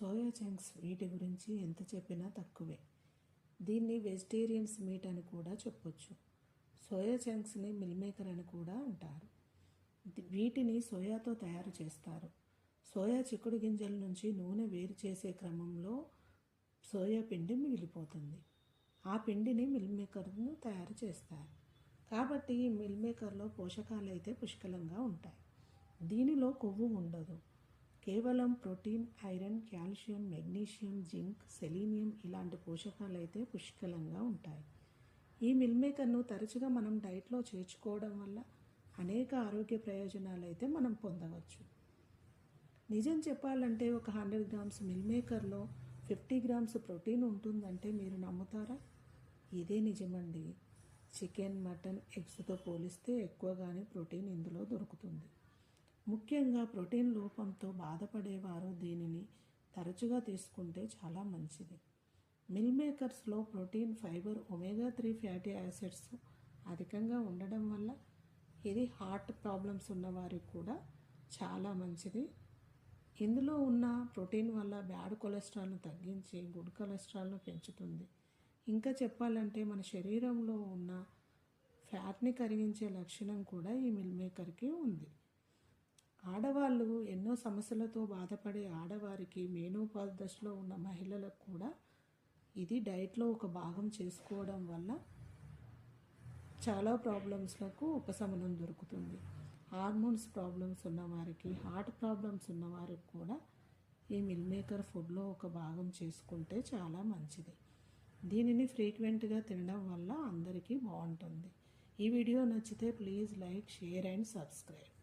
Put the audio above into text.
Soya chunks వీటి గురించి ఎంత చెప్పినా తక్కువే. దీన్ని వెజిటేరియన్స్ మీట్ అని కూడా చెప్పొచ్చు. సోయా చంక్స్ని మిల్ మేకర్ అని కూడా అంటారు. వీటిని సోయాతో తయారు చేస్తారు. సోయా చిక్కుడు గింజల నుంచి నూనె వేరు చేసే క్రమంలో సోయా పిండి మిగిలిపోతుంది. ఆ పిండిని మిల్ మేకర్ను తయారు చేస్తారు. కాబట్టి ఈ మిల్ మేకర్లో పోషకాలు అయితే పుష్కలంగా ఉంటాయి. దీనిలో కొవ్వు ఉండదు. కేవలం protein iron calcium magnesium zinc selenium ఇలాంటి పోషకాలు అయితే పుష్కలంగా ఉంటాయి. ఈ మిల్ మేకర్ను తరచుగా మనం డైట్లో చేర్చుకోవడం వల్ల అనేక ఆరోగ్య ప్రయోజనాలు అయితే మనం పొందవచ్చు. నిజం చెప్పాలంటే ఒక హండ్రెడ్ గ్రామ్స్ మిల్ మేకర్లో ఫిఫ్టీ గ్రామ్స్ ప్రోటీన్ ఉంటుందంటే మీరు నమ్ముతారా? ఇదే నిజమండి. చికెన్ మటన్ ఎగ్స్తో పోలిస్తే ఎక్కువగానే ప్రోటీన్ ఇందులో దొరుకుతుంది. ముఖ్యంగా ప్రోటీన్ లోపంతో బాధపడేవారు దీనిని తరచుగా తీసుకుంటే చాలా మంచిది. Meal మేకర్స్లో protein fibre omega three fatty acids అధికంగా ఉండడం వల్ల ఇది హార్ట్ ప్రాబ్లమ్స్ ఉన్నవారికి కూడా చాలా మంచిది. ఇందులో ఉన్న ప్రోటీన్ వల్ల బ్యాడ్ కొలెస్ట్రాల్ను తగ్గించి గుడ్ కొలెస్ట్రాల్ను పెంచుతుంది. ఇంకా చెప్పాలంటే మన శరీరంలో ఉన్న ఫ్యాట్ని కరిగించే లక్షణం కూడా ఈ మిల్ మేకర్కి ఉంది. ఆడవాళ్ళు ఎన్నో సమస్యలతో బాధపడే ఆడవారికి మేనోపాజ్ దశలో ఉన్న మహిళలకు కూడా ఇది డైట్లో ఒక భాగం చేసుకోవడం వల్ల చాలా ప్రాబ్లమ్స్లకు ఉపశమనం దొరుకుతుంది. హార్మోన్స్ ప్రాబ్లమ్స్ ఉన్నవారికి హార్ట్ ప్రాబ్లమ్స్ ఉన్నవారికి కూడా ఈ మిల్ మేకర్ ఫుడ్లో ఒక భాగం చేసుకుంటే చాలా మంచిది. దీనిని ఫ్రీక్వెంట్గా తినడం వల్ల అందరికీ బాగుంటుంది. ఈ వీడియో నచ్చితే please like share and subscribe.